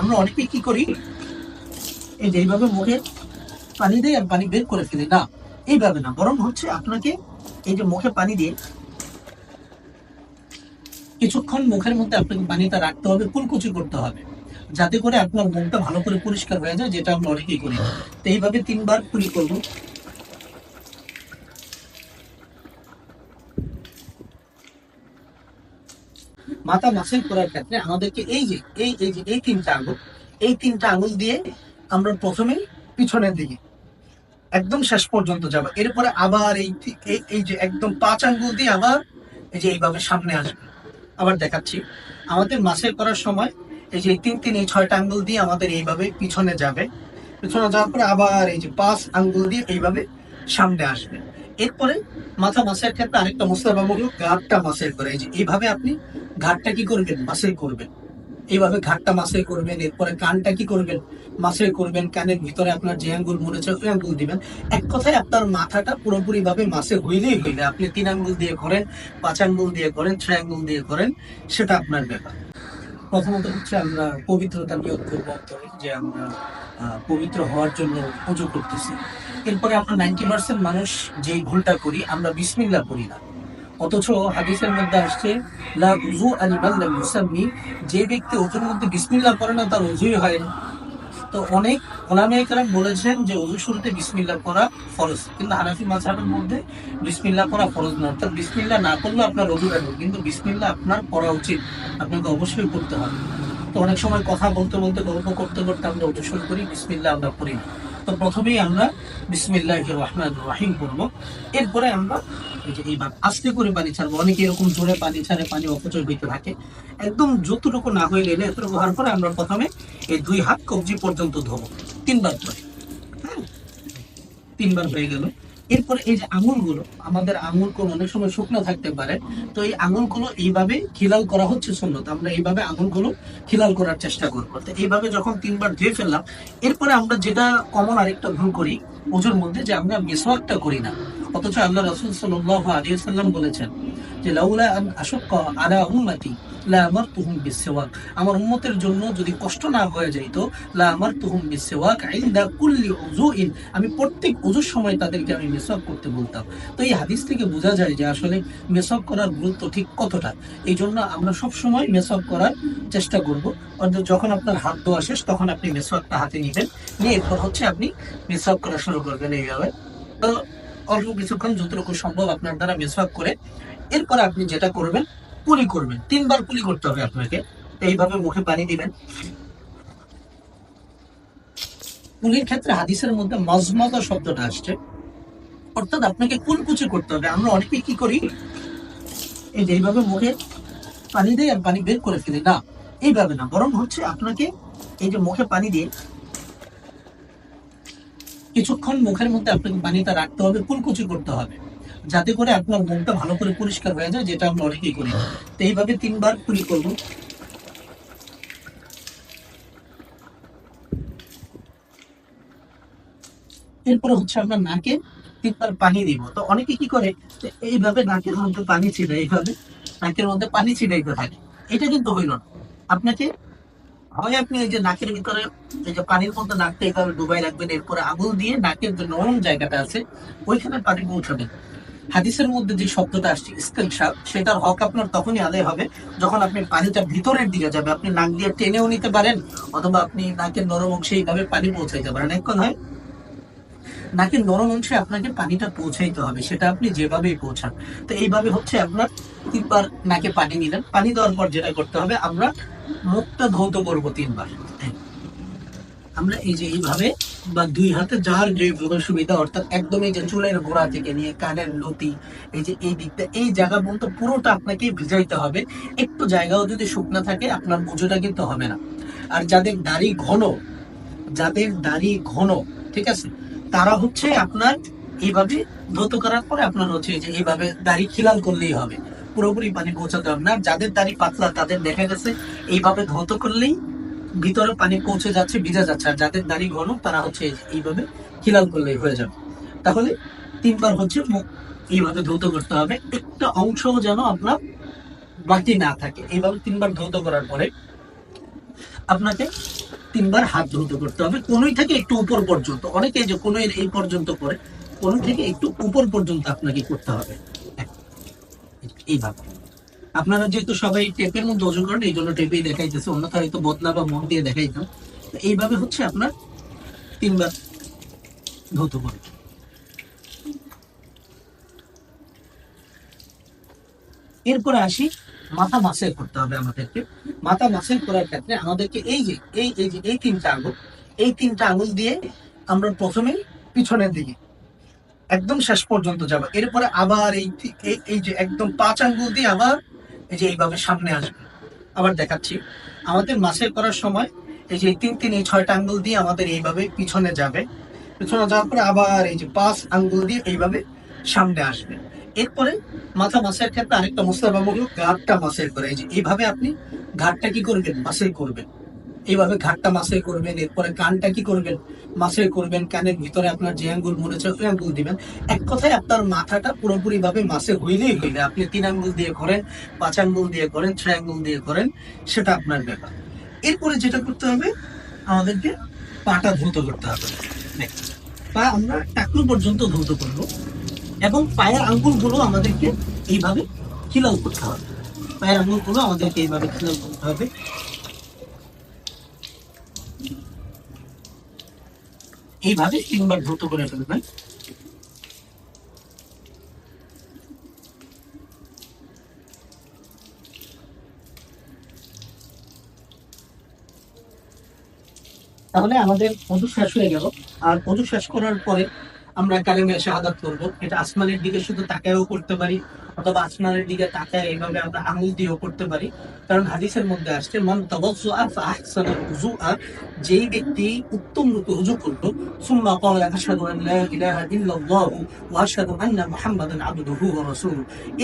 আমরা অনেকে কি করি? এই যে এইভাবে মুখে পানি দেয় আর পানি বের করে ফেলি। না, এইভাবে না। বরং হচ্ছে আপনাকে এই যে মুখে পানি দিয়ে কিছুক্ষণ মুখের মধ্যে আপনাকে পানিটা রাখতে হবে, কুলকুচি করতে হবে। যাতে করে আপনার মুখটা ভালো করে পরিষ্কার হয়ে যায়, যেটা আমরা অনেকেই করি। তো এইভাবে তিনবার কুলি করব। মাথা মাসেল করার ক্ষেত্রে আমাদেরকে এই যে, এই এই যে, এই তিনটা আঙুল, এই তিনটা আঙুল দিয়ে আমরা প্রথমেই পিছনের দিকে, একদম শেষ পর্যন্ত যাব। এরপরে আবার এই এই- যে একদম পাঁচ আঙ্গুল দিয়ে আবার এই যে এইভাবে সামনে আসবে। আবার দেখাচ্ছি। আমাদের মাসেল করার সময় এই যে তিন তিন, এই ছয়টা আঙ্গুল দিয়ে আমাদের এইভাবে পিছনে যাবে। পিছনে যাওয়ার পরে আবার এই যে পাঁচ আঙ্গুল দিয়ে এইভাবে সামনে আসবে। এরপরে মাথা মাসের ক্ষেত্রে আরেকটা মুস্তাবা হলো ঘাটটা মাসেল করে। এই যে এইভাবে আপনি ঘাটটা কি করবেন? মাসেল করবেন। এইভাবে ঘাটটা মাসেল করবেন, এরপরে কানটা কি করবেন? মাসে করবেন, কানের ভিতরে আপনার যে আঙ্গুল মনে হচ্ছে ওই আঙ্গুল দিবেন। এক কথায় আপনার মাথাটা পুরোপুরি ভাবে মাসে হইলেই হইলে। আপনি তিন আঙ্গুল দিয়ে করেন, পাঁচ আঙ্গুল দিয়ে করেন, ছয় আঙ্গুল দিয়ে করেন, সেটা আপনার ব্যাপার। প্রথমত হচ্ছে আমরা পবিত্রতা নিয়োগ করব যে আমরা পবিত্র হওয়ার জন্য পুজো করতেছি। এরপরে আমরা নাইনটি পার্সেন্ট মানুষ যেই ভুলটা করি, আমরা বিসমিল্লা করি না। অথচ হাদিসের মধ্যে আসছে ইউসাম্মি যে ব্যক্তি ওজুর মধ্যে বিসমিল্লা করে না, তার উজুই হয় না। তো অনেক ওলামে একরাম বলেছেন যে অজু শুরুতে বিসমিল্লা করা ফরজ, কিন্তু হানাফি মাযহাবের মধ্যে বিসমিল্লা করা ফরজ না। অর্থাৎ বিসমিল্লা না করলে আপনার অজু কিন্তু বিসমিল্লা আপনার করা উচিত। আপনাকে অবশ্যই করতে হবে। তো অনেক সময় কথা বলতে বলতে গল্প করতে করতে আমরা উজু শুরু করি বিসমিল্লা আমরা না তো প্রথমেই আমরা বিসমিল্লাহ রহমান রাহিম করব এরপরে আমরা এই আস্তে করে পানি ছাড়বো। অনেকে এরকম জোরে পানি ছাড়ে, পানি অপচয় হইতে থাকে। একদম যতটুকু না হয়ে গেলে এতটুকু হওয়ার পরে আমরা প্রথমে এই দুই হাত কবজি পর্যন্ত ধোবো তিনবার করে হ্যাঁ? তিনবার হয়ে গেল। এরপরে এই যে আঙুলগুলো, আমাদের আঙুলগুলো অনেক সময় শুকনো থাকতে পারে, তো এই আঙুলগুলো এইভাবে খিলাল করা হচ্ছে সুন্নত, আমরা এইভাবে আঙুলগুলো খিলাল করার চেষ্টা করব। তো এইভাবে যখন তিনবার ধুয়ে ফেললাম, এরপরে আমরা যেটা কমন আরেকটা ভুল করি, ওজোর মধ্যে যে আমরা মেসওয়াকটা করি না অথচ আল্লাহ রসুল সাল্লাহ আলিয়া সাল্লাম বলেছেন যে, লাউলা আন আশক্কা আলা উম্মতি, লা আমারতুহুম বিসওয়াক। আমার উম্মতের জন্য যদি কষ্ট না হয়ে যাইতো, লা আমার আমারতুহুম বিসওয়াক ইনদা কুল্লি উযুইন, আমি প্রত্যেক উযুর সময় তাদেরকে আমি মেসওয়াক করতে বলতাম। তো এই হাদিস থেকে বোঝা যায় যে, আসলে মেসওয়াক করার গুরুত্ব ঠিক কতটা? এই জন্য আমরা সব সময় মেসওয়াক করার চেষ্টা করব। অর্থাৎ যখন আপনার হাত ধোয়া শেষ, তখন আপনি মেসওয়াকটা হাতে নেবেন। নিয়ে এরপর হচ্ছে আপনি মেসওয়াক করা শুরু করবেন এইভাবে। তো অল্প কিছুক্ষণ যতটুকু সম্ভব আপনার দ্বারা মেসওয়াক করে এরপর আপনি যেটা করবেন কুলি করবেন। তিনবার কুলি করতে হবে আপনাকে। এইভাবে মুখে পানি দিবেন। কুলির ক্ষেত্রে হাদিসের মধ্যে মজমজা শব্দটা আসছে। অর্থাৎ আপনাকে কুলকুচি করতে হবে। আমরা অনেকে কি করি? এই যে এইভাবে মুখে পানি দেয় আর পানি বের করে ফেলি। না, এইভাবে না। বরং হচ্ছে আপনাকে এই যে মুখে পানি দিয়ে কিছুক্ষণ মুখের মধ্যে আপনাকে পানিটা রাখতে হবে, কুলকুচি করতে হবে। যাতে করে আপনার মুখটা ভালো করে পরিষ্কার হয়ে যায়, যেটা আমরা অনেকেই করি। তো এইভাবে তিনবার কুলি করব। এরপরে হচ্ছে আমরা নাকে তিনবার পানি দিব। তো অনেকে কি করে এইভাবে নাকের মধ্যে পানি ছিটায় এইভাবে, নাকের মধ্যে পানি ছিটাইতে থাকে এটা কিন্তু হইল না। আপনাকে হয় আপনি যে নাকের ভিতরে, এই যে পানির মধ্যে নাকটা ডুবাই রাখবেন, এরপরে আঙুল দিয়ে নাকের যে নরম জায়গাটা আছে, ওইখানে পানি পৌঁছাবেন। হাদিসের মধ্যে যে শব্দটা আসছে সেটার হক আপনার তখনই আদায় হবে যখন আপনি পানিটা ভিতরের দিকে যাবে। আপনি নাক দিয়ে টেনেও নিতে পারেন, অথবা আপনি নাকের নরম অংশে এইভাবে পানি পৌঁছাইতে পারেন। এক হয় নাকের নরম অংশে আপনাকে পানিটা পৌঁছাইতে হবে, সেটা আপনি যেভাবেই পৌঁছান। তো এইভাবে হচ্ছে আপনার তিনবার নাকে পানি নিলেন। পানি দেওয়ার পর যেটা করতে হবে, আমরা মুখটা ধৌত করব তিনবার। আমরা এই যে এইভাবে বা দুই হাতে যার যে সুবিধা, অর্থাৎ একদম এই যে চুলের গোড়া থেকে নিয়ে কানের লতি, এই যে এই দিকটা, এই জায়গা পর্যন্ত পুরোটা আপনাকে ভিজাইতে হবে। একটু জায়গাও যদি শুকনো থাকে, আপনার পুজোটা কিন্তু হবে না। আর যাদের দাড়ি ঘন, যাদের দাড়ি ঘন, ঠিক আছে, তারা হচ্ছে আপনার এইভাবে ধৌত করার পরে আপনার হচ্ছে যে এইভাবে দাড়ি খিলাল করলেই হবে। পুরোপুরি পানি পৌঁছাতে হবে না। যাদের দাড়ি পাতলা, তাদের দেখা গেছে, এইভাবে ধৌত করলেই ভিতরে পানি পৌঁছে যাচ্ছে, ভিজে যাচ্ছে। আর যাদের দাড়ি ঘন, তারা হচ্ছে এইভাবে খিলাল করলেই হয়ে যাবে। তাহলে তিনবার হচ্ছে মুখ এইভাবে ধৌত করতে হবে। একটা অংশও যেন আপনার বাকি না থাকে। এইভাবে তিনবার ধৌত করার পরে আপনাকে তিনবার হাত দ্রুত করতে হবে। কোনোই থেকে একটু উপর পর্যন্ত। অনেকে যে কোনো এই পর্যন্ত করে কোনো থেকে একটু উপর পর্যন্ত আপনাকে করতে হবে। এইভাবে। আপনারা যেহেতু সবাই টেপের মধ্যে ওজন করেন এই জন্য টেপেই দেখাইতেছে। অন্যথায় হয়তো বদনা বা মন দিয়ে দেখাইতাম। এইভাবে হচ্ছে আপনার তিনবার ধৌত করবে এরপরে আসি, মাথা মাসেল করতে হবে আমাদেরকে। মাথা মাসেল করার ক্ষেত্রে আমাদেরকে এই যে, এই এই যে, এই তিনটা আঙুল, এই তিনটা আঙুল দিয়ে আমরা প্রথমেই পিছনের দিকে একদম শেষ পর্যন্ত যাবে। এরপরে আবার এই এই- যে একদম পাঁচ আঙ্গুল দিয়ে আবার এই যে এইভাবে সামনে আসবে। আবার দেখাচ্ছি। আমাদের মাসেল করার সময় এই যে তিন তিন, এই ছয়টা আঙ্গুল দিয়ে আমাদের এইভাবে পিছনে যাবে। পিছনে যাওয়ার পরে আবার এই যে পাঁচ আঙ্গুল দিয়ে এইভাবে সামনে আসবে। এরপরে মাথা মাসের ক্ষেত্রে আরেকটা মুস্তাবা হলো ঘাটটা মাসেল করে। এই যে এইভাবে আপনি ঘাটটা কি করবেন? মাসেল করবেন। এইভাবে ঘাটটা মাসেল করবেন, এরপরে কানটা কি করবেন মাসেল করবেন, কানের ভিতরে আপনার যে আঙ্গুল মনে হচ্ছে ওই আঙ্গুল দিবেন। এক কথায় আপনার মাথাটা পুরোপুরি ভাবে মাসে হইলেই হইলে আপনি তিন আঙ্গুল দিয়ে করেন, পাঁচ আঙ্গুল দিয়ে করেন, ছয় আঙ্গুল দিয়ে করেন, সেটা আপনার ব্যাপার। এরপরে যেটা করতে হবে, আমাদেরকে পাটা ধৌত করতে হবে। পা আমরা টাকলু পর্যন্ত ধৌত করব এবং পায়ের আঙ্গুলগুলো আমাদেরকে এইভাবে খিলাল করতে হবে। পায়ের আঙ্গুলগুলো আমাদেরকে এইভাবে খিলাল করতে হবে। এইভাবে তিনবার দ্রুত করে ফেলবেন। তাহলে আমাদের অজু শেষ হয়ে গেল। আর অজু শেষ করার পরে আমরা কালেমে শাহাদাত করব। এটা আসমানের দিকে শুধু তাকায়ও করতে পারি। অথবা আসমানের দিকে তাকায় এইভাবে আমরা আঙুল দিয়েও করতে পারি। কারণ হাদিসের মধ্যে আসছে, মান যেই ব্যক্তি উত্তম রূপে উযু করল, সুম্মা ক্বালা, আশহাদু আন লা ইলাহা ওয়া আন্না মুহাম্মাদান আবদুহু ওয়া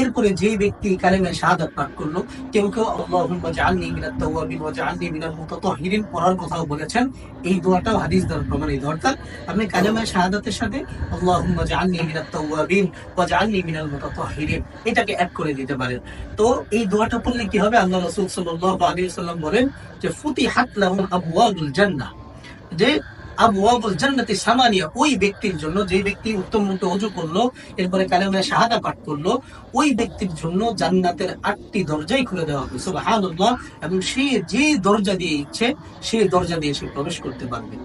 এরপরে যেই ব্যক্তি কালেমে শাহাদাত পাঠ করল, কেউ কেউ, আল্লাহুম্মা জাআলনি মিনাত তাওয়াবিন ওয়া জাআলনি মিনাল মুতাতাহহিরিন পড়ার কথাও বলেছেন। এই দোয়াটাও হাদিস দ্বারা প্রমাণ এই দোয়াটা আপনি কালেমে শাহাদাতের সাথে, আল্লাহুম্মা জাআলনি মিনাত তাওয়াবিন ওয়া জাআলনি মিনাল মুতাতাহহিরিন এটাকে অ্যাড করে দিতে পারেন তো এই দোয়াটা পড়লে কি হবে? আল্লাহ রাসূল সাল্লাল্লাহু আলাইহি ওয়াসাল্লাম বলেন যে, ফুতিহাত লাহুম আবওয়াবুল জান্নাহ। যে, আবওয়াবুল জান্নাতি সামানিয়া ওই ব্যক্তির জন্য, যে ব্যক্তি উত্তম ওযু করল, এরপরে কালেমে শাহাদা পাঠ করল, ওই ব্যক্তির জন্য জান্নাতের আটটি দরজাই খুলে দেওয়া হবে, সুবহানাল্লাহ। এবং সে যে দরজা দিয়ে ইচ্ছে সেই দরজা দিয়ে সে প্রবেশ করতে পারবে।